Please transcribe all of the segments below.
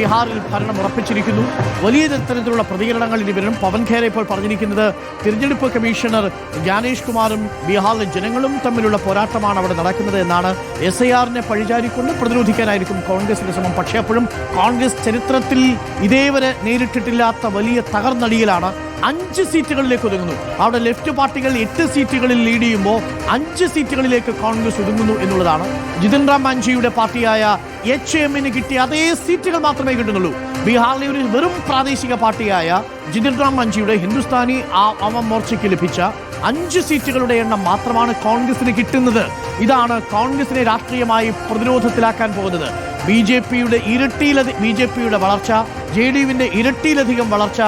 ബീഹാറിൽ ഭരണം ഉറപ്പിച്ചിരിക്കുന്നു. വലിയ തരത്തിലുള്ള പ്രതികരണങ്ങൾ ഇനി വരും. പവൻ ഖേര ഇപ്പോൾ പറഞ്ഞിരിക്കുന്നത് തിരഞ്ഞെടുപ്പ് കമ്മീഷണർ ജ്ഞാനേഷ് കുമാറും ബീഹാറിലെ ജനങ്ങളും തമ്മിലുള്ള പോരാട്ടമാണ് അവിടെ നടക്കുന്നത് എന്നാണ് എസ് ഐ ആറിനെ പഴിചാരിക്കൊണ്ട് പ്രതിരോധിക്കാനായിരിക്കും കോൺഗ്രസിന്റെ ശ്രമം. പക്ഷേ അപ്പോഴും കോൺഗ്രസ് ചരിത്രത്തിൽ ഇതേവരെ നേരിട്ടിട്ടില്ലാത്ത വലിയ തകർന്നടിയിലാണ് അഞ്ച് സീറ്റുകളിലേക്ക് ഒതുങ്ങുന്നു. അവിടെ ലെഫ്റ്റ് പാർട്ടികൾ എട്ട് സീറ്റുകളിൽ ലീഡ് ചെയ്യുമ്പോൾ അഞ്ച് സീറ്റുകളിലേക്ക് കോൺഗ്രസ് ഒതുങ്ങുന്നു എന്നുള്ളതാണ്. ജിതിൻ റാം മാഞ്ചിയുടെ പാർട്ടിയായ എച്ച് എമ്മിന് കിട്ടിയ അതേ സീറ്റുകൾ മാത്രമേ കിട്ടുന്നുള്ളൂ. ബീഹാറിലെ ഒരു വെറും പ്രാദേശിക പാർട്ടിയായ ജിതിൻ റാം മാഞ്ചിയുടെ ഹിന്ദുസ്ഥാനി ആവാം മോർച്ചയ്ക്ക് ലഭിച്ച അഞ്ച് സീറ്റുകളുടെ എണ്ണം മാത്രമാണ് കോൺഗ്രസിന് കിട്ടുന്നത്. ഇതാണ് കോൺഗ്രസിനെ രാഷ്ട്രീയമായി പ്രതിരോധത്തിലാക്കാൻ പോകുന്നത്. ബി ജെ പിയുടെ ഇരട്ടിയിലധി ബി ജെ പിയുടെ വളർച്ച ജെ ഡി യുവിന്റെ ഇരട്ടിയിലധികം വളർച്ച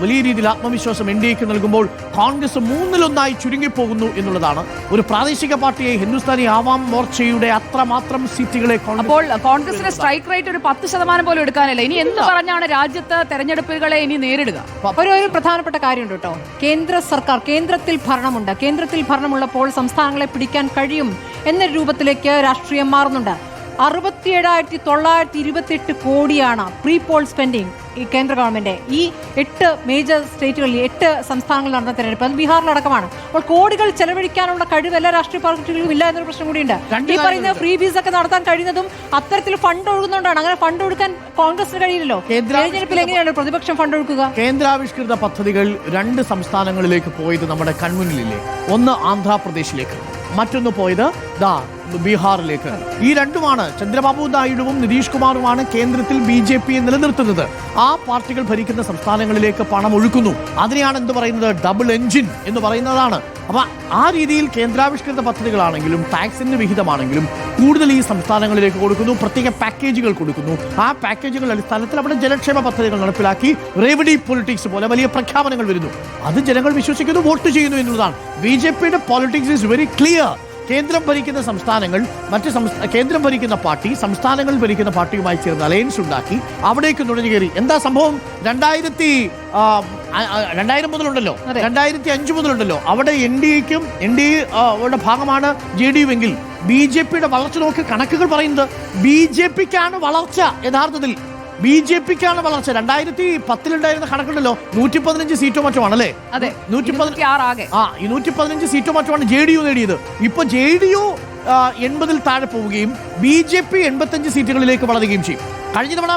വലിയ രീതിയിൽ ആത്മവിശ്വാസം എൻ ഡി എക്ക് നൽകുമ്പോൾ കോൺഗ്രസ് മൂന്നിലൊന്നായി ചുരുങ്ങിപ്പോകുന്നു എന്നുള്ളതാണ്. ഒരു പ്രാദേശിക പാർട്ടിയെ ഹിന്ദുസ്ഥാനി ആവാം മോർച്ചയുടെ അത്രമാത്രം സീറ്റുകളെ അപ്പോൾ കോൺഗ്രസിന്റെ സ്ട്രൈക്ക് റേറ്റ് ഒരു പത്ത് ശതമാനം പോലും എടുക്കാനല്ല. ഇനി എന്ത് പറഞ്ഞാണ് രാജ്യത്ത് തെരഞ്ഞെടുപ്പുകളെ ഇനി നേരിടുക? ഒരു ഒരു പ്രധാനപ്പെട്ട കാര്യമുണ്ട് കേട്ടോ. കേന്ദ്ര സർക്കാർ കേന്ദ്രത്തിൽ ഭരണമുണ്ട്. കേന്ദ്രത്തിൽ ഭരണമുള്ളപ്പോൾ സംസ്ഥാനങ്ങളെ പിടിക്കാൻ കഴിയും എന്ന രൂപത്തിലേക്ക് രാഷ്ട്രീയം മാറുന്നുണ്ട്. അറുപത്തിയേഴായിരത്തി തൊള്ളായിരത്തി ഇരുപത്തി എട്ട് കോടിയാണ് പ്രീ പോൾ സ്പെൻഡിങ് ഈ കേന്ദ്ര ഗവൺമെന്റ് ഈ എട്ട് മേജർ സ്റ്റേറ്റുകളിൽ എട്ട് സംസ്ഥാനങ്ങളിൽ നടന്ന തെരഞ്ഞെടുപ്പ് അത് ബീഹാറിലടക്കമാണ്. അപ്പോൾ കോടികൾ ചെലവഴിക്കാനുള്ള കഴിവ് എല്ലാ രാഷ്ട്രീയ പാർട്ടികൾക്കും ഇല്ല എന്നൊരു പ്രശ്നം കൂടിയുണ്ട്. ഈ പറയുന്ന ഫ്രീ ബീസ് ഒക്കെ നടത്താൻ കഴിയുന്നതും അത്തരത്തിൽ ഫണ്ട് ഒഴുകുന്നതുകൊണ്ടാണ്. അങ്ങനെ ഫണ്ട് ഒഴുക്കാൻ കോൺഗ്രസിന് കഴിയില്ലല്ലോ. തെരഞ്ഞെടുപ്പിൽ എങ്ങനെയാണ് പ്രതിപക്ഷം ഫണ്ട് ഒഴുക്കുക? കേന്ദ്രാവിഷ്കൃത പദ്ധതികൾ രണ്ട് സംസ്ഥാനങ്ങളിലേക്ക് പോയത് നമ്മുടെ കൺമുന്നിലില്ലേ? ഒന്ന് ആന്ധ്രാപ്രദേശിലേക്ക്. മറ്റൊന്ന് പോയത് ദാ ബീഹാറിലേക്ക്. ഈ രണ്ടുമാണ് ചന്ദ്രബാബു നായിഡുവും നിതീഷ് കുമാറുമാണ് കേന്ദ്രത്തിൽ ബി ജെ പിയെ നിലനിർത്തുന്നത്. ആ പാർട്ടികൾ ഭരിക്കുന്ന സംസ്ഥാനങ്ങളിലേക്ക് പണം ഒഴുക്കുന്നു. അതിനെയാണ് എന്ത് പറയുന്നത്? ഡബിൾ എഞ്ചിൻ എന്ന് പറയുന്നതാണ്. അപ്പൊ ആ രീതിയിൽ കേന്ദ്രാവിഷ്കൃത പദ്ധതികളാണെങ്കിലും ടാക്സിന്റെ വിഹിതമാണെങ്കിലും കൂടുതൽ ഈ സംസ്ഥാനങ്ങളിലേക്ക് കൊടുക്കുന്നു. പ്രത്യേക പാക്കേജുകൾ കൊടുക്കുന്നു. ആ പാക്കേജുകളുടെ അടിസ്ഥാനത്തിൽ അവിടെ ജനക്ഷേമ പദ്ധതികൾ നടപ്പിലാക്കി റെവഡി പൊളിറ്റിക്സ് പോലെ വലിയ പ്രഖ്യാപനങ്ങൾ വരുന്നു. അത് ജനങ്ങൾ വിശ്വസിക്കുന്നു വോട്ട് ചെയ്യുന്നു എന്നുള്ളതാണ്. ബി ജെ പിയുടെ പോളിറ്റിക്സ് ഇസ് വെരി ക്ലിയർ കേന്ദ്രം ഭരിക്കുന്ന സംസ്ഥാനങ്ങൾ മറ്റ് കേന്ദ്രം ഭരിക്കുന്ന പാർട്ടി സംസ്ഥാനങ്ങൾ ഭരിക്കുന്ന പാർട്ടിയുമായി ചേർന്ന് അലയൻസ് ഉണ്ടാക്കി അവിടേക്ക് നുഴഞ്ഞു കയറി. എന്താ സംഭവം? രണ്ടായിരത്തി രണ്ടായിരം മുതലുണ്ടല്ലോ. രണ്ടായിരത്തി അഞ്ച് മുതലുണ്ടല്ലോ. അവിടെ എൻ ഡി എക്കും എൻ ഡി എയുടെ ഭാഗമാണ് ജെ ഡി യു എങ്കിൽ. ബി ജെ പിയുടെ വളർച്ച നോക്കി കണക്കുകൾ പറയുന്നത്. ബി ജെ പിക്കാണ് വളർച്ച യഥാർത്ഥത്തിൽ. ബി ജെ പിക്കാണ് വളർച്ച. രണ്ടായിരത്തി പത്തിലുണ്ടായിരുന്ന കണക്കുണ്ടല്ലോ നൂറ്റി പതിനഞ്ച് സീറ്റോ മറ്റോ ആണല്ലേ? അതെ നൂറ്റി ആ ഈ നൂറ്റി പതിനഞ്ച് സീറ്റോ മറ്റുമാണ് ജെ ഡി യു നേടിയത്. ഇപ്പൊ ജെ ഡി യു എൺപതിൽ താഴെ പോവുകയും ബി ജെ പി എൺപത്തഞ്ച് സീറ്റുകളിലേക്ക് വളരുകയും ചെയ്യും. കഴിഞ്ഞ തവണ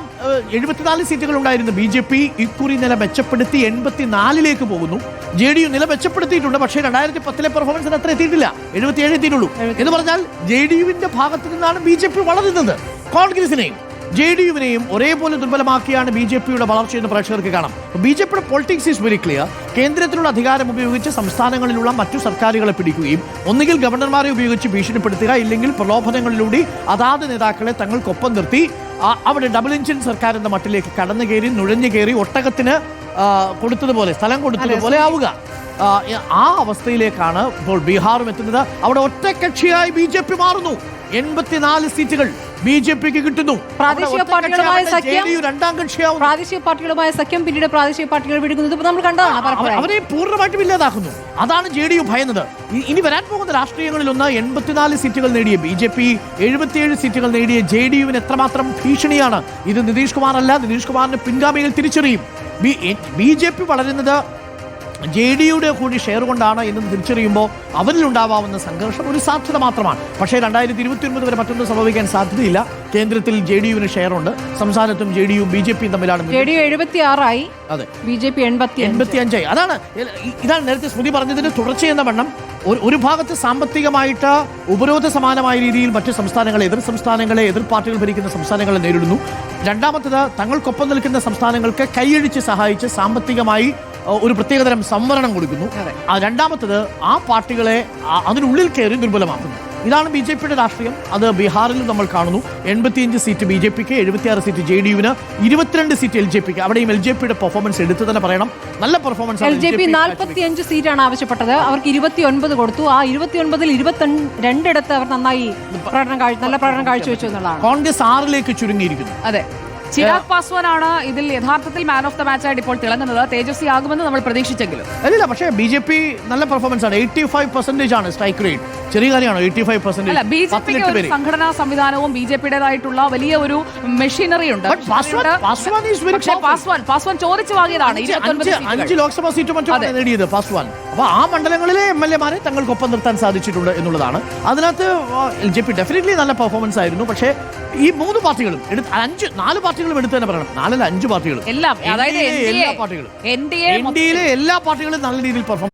എഴുപത്തിനാല് സീറ്റുകൾ ഉണ്ടായിരുന്നു ബി ജെ പി. ഇക്കുറി നില മെച്ചപ്പെടുത്തി എൺപത്തിനാലിലേക്ക് പോകുന്നു. ജെ ഡി യു നില മെച്ചപ്പെടുത്തിയിട്ടുണ്ട് പക്ഷേ രണ്ടായിരത്തി പത്തിലെ പെർഫോമൻസിന് അത്ര എത്തിയിട്ടില്ല. എഴുപത്തിയേഴ് എത്തിയിട്ടുള്ളൂ. എന്ന് പറഞ്ഞാൽ ജെ ഡി യുവിന്റെ ഭാഗത്ത് നിന്നാണ് ബി ജെ പി വളരുന്നത്. കോൺഗ്രസിനെയും ജെ ഡി യുവിനെയും ഒരേപോലെ ദുർബലമാക്കിയാണ് ബി ജെ പിയുടെ വളർച്ചയെന്ന് പ്രേക്ഷകർക്ക് കാണാം. ബി ജെ പിയുടെ പൊളിറ്റിക്സ് ഈസ് വെരി ക്ലിയർ കേന്ദ്രത്തിലുള്ള അധികാരം ഉപയോഗിച്ച് സംസ്ഥാനങ്ങളിലുള്ള മറ്റു സർക്കാരുകളെ പിടിക്കുകയും ഒന്നുകിൽ ഗവർണർമാരെ ഉപയോഗിച്ച് ഭീഷണിപ്പെടുത്തുക ഇല്ലെങ്കിൽ പ്രലോഭനങ്ങളിലൂടെ അതാത് നേതാക്കളെ തങ്ങൾക്കൊപ്പം നിർത്തി അവിടെ ഡബിൾ എഞ്ചിൻ സർക്കാർ മട്ടിലേക്ക് കടന്നു കയറി നുഴഞ്ഞു കയറി ഒട്ടകത്തിന് കൊടുത്തതുപോലെ സ്ഥലം കൊടുത്തതുപോലെ ആവുക. ആ, അവസ്ഥയിലേക്കാണ് ഇപ്പോൾ ബീഹാറും എത്തുന്നത്. അവിടെ ഒറ്റക്കക്ഷിയായി ബി ജെ പി മാറുന്നു. എൺപത്തിനാല് സീറ്റുകൾ ബി ജെ പിക്ക് കിട്ടുന്നു. പ്രാദേശിക പാർട്ടികളുമായ സഖ്യം രണ്ടാം കക്ഷിയാവും പ്രാദേശിക പാർട്ടികളുമായ സഖ്യം പിന്നീട് പ്രാദേശിക പാർട്ടികൾ വിടുന്നത് നമ്മൾ കണ്ടതാണ് അവരെ പൂർണമായിട്ടും ഇല്ലാതാക്കുന്നു. അതാണ് ജെ ഡി യു ഭയന്നത്. ഇനി വരാൻ പോകുന്ന രാഷ്ട്രീയങ്ങളിൽ ഒന്ന് എൺപത്തിനാല് സീറ്റുകൾ നേടിയ ബി ജെ പി എഴുപത്തിയേഴ് സീറ്റുകൾ നേടിയ ജെ ഡി യുവിന് എത്രമാത്രം ഭീഷണിയാണ്? ഇത് നിതീഷ് കുമാർ അല്ല നിതീഷ് കുമാറിന്റെ പിൻഗാമികൾ തിരിച്ചറിയും. ബി ജെ പി വളരുന്നത് ജെ ഡിയുടെ കൂടി ഷെയർ കൊണ്ടാണ് എന്ന് തിരിച്ചറിയുമ്പോൾ അവരിലുണ്ടാവാവുന്ന സംഘർഷം ഒരു സാധ്യത മാത്രമാണ്. പക്ഷേ രണ്ടായിരത്തി ഇരുപത്തി ഒൻപത് വരെ മറ്റൊന്നും സംഭവിക്കാൻ സാധ്യതയില്ല. കേന്ദ്രത്തിൽ ജെ ഡി യുവിന് ഷെയർ ഉണ്ട്. സംസ്ഥാനത്തും J D U B J പിയും തമ്മിലാണ് ജെ ഡി യു എഴുപത്തി ആറായി അതെ. ബി ജെ പി എൺപത്തി എൺപത്തി അഞ്ചായി അതാണ് ഇതാണ് നേരത്തെ സ്മൃതി പറഞ്ഞതിന്റെ തുടർച്ചയെന്ന വണ്ണം. ഒരു ഭാഗത്ത് സാമ്പത്തികമായിട്ട് ഉപരോധ സമാനമായ രീതിയിൽ മറ്റ് സംസ്ഥാനങ്ങളെ എതിർ സംസ്ഥാനങ്ങളെ എതിർ പാർട്ടികൾ ഭരിക്കുന്ന സംസ്ഥാനങ്ങളെ നേരിടുന്നു. രണ്ടാമത്തത് തങ്ങൾക്കൊപ്പം നിൽക്കുന്ന സംസ്ഥാനങ്ങൾക്ക് കൈയടിച്ച് സഹായിച്ച് സാമ്പത്തികമായി ഒരു പ്രത്യേകതരം സംവരണം കൊടുക്കുന്നു. രണ്ടാമത്തത് ആ പാർട്ടികളെ അതിനുള്ളിൽ കയറി ദുർബലമാക്കുന്നു. ഇതാണ് ബി ജെ പിയുടെ രാഷ്ട്രീയം. അത് ബീഹാറിലും നമ്മൾ കാണുന്നു. എൺപത്തിയഞ്ച് സീറ്റ് ബി ജെ പിക്ക് എഴുപത്തിയാറ് സീറ്റ് ജെ ഡി യുവിന് ഇരുപത്തിരണ്ട് സീറ്റ് എൽ ജെ പിക്ക്. അവിടെയും എൽ ജെ പിയുടെ പെർഫോമൻസ് എടുത്തു തന്നെ പറയണം. നല്ല പെർഫോമൻസ് എൽ ജെ പി നാൽപ്പത്തി അഞ്ച് സീറ്റാണ് ആവശ്യപ്പെട്ടത്. അവർക്ക് ഇരുപത്തി ഒൻപത് കൊടുത്തു. ആ ഇരുപത്തി ഒൻപതിൽ ഇരുപത്തി രണ്ടിടത്ത് അവർ നന്നായി പ്രകടനം കാഴ്ച നല്ല പ്രകടനം കാഴ്ചവെച്ചു എന്നുള്ളതാണ്. കോൺഗ്രസ് ആറിലേക്ക് ചുരുങ്ങിയിരിക്കുന്നു. അതെ. ചിരാഗ് പാസ്വാനാണ് ഇതിൽ യഥാർത്ഥത്തിൽ മാൻ ഓഫ് ദ മാച്ച് ആയിട്ട് ഇപ്പോൾ തിളങ്ങുന്നത്. തേജസ്വി ആകുമെന്ന് നമ്മൾ പ്രതീക്ഷിച്ചെങ്കിലും. അല്ല പക്ഷേ ബി ജെ പി നല്ല പെർഫോമൻസ് ആണ്. എയ്റ്റി ഫൈവ് പെർസെന്റേജ് ആണ് സ്ട്രൈക്ക് റേറ്റ് ചെറിയ കാര്യമാണ് eighty five percentage B J പിക്ക് ഒരു സംഘടനാ സംവിധാനവും ബി ജെ പിയുടേതായിട്ടുള്ള വലിയ ഒരു മെഷീനറി ഉണ്ട്. പാസ്വാൻ പാസ്വാൻ ചോദിച്ചു വാങ്ങിയതാണ് അഞ്ച്. ലോക്സഭാ സീറ്റ് മറ്റും. നേടിയത് പാസ്വാൻ അപ്പൊ ആ മണ്ഡലങ്ങളിലെ എം എൽ എമാരെ തങ്ങൾക്കൊപ്പം നിർത്താൻ സാധിച്ചിട്ടുണ്ട് എന്നുള്ളതാണ്. അതിനകത്ത് എൽ ജെ പി ഡെഫിനറ്റ്ലി നല്ല പെർഫോമൻസ് ആയിരുന്നു. പക്ഷേ ഈ മൂന്ന് പാർട്ടികളും എടുത്ത് അഞ്ച് നാല് പാർട്ടികളും എടുത്ത് തന്നെ പറയണം. നാലല്ല അഞ്ച് പാർട്ടികളും. എല്ലാം പാർട്ടികളും. N D A N D എയിലെ എല്ലാ പാർട്ടികളും നല്ല രീതിയിൽ പെർഫോം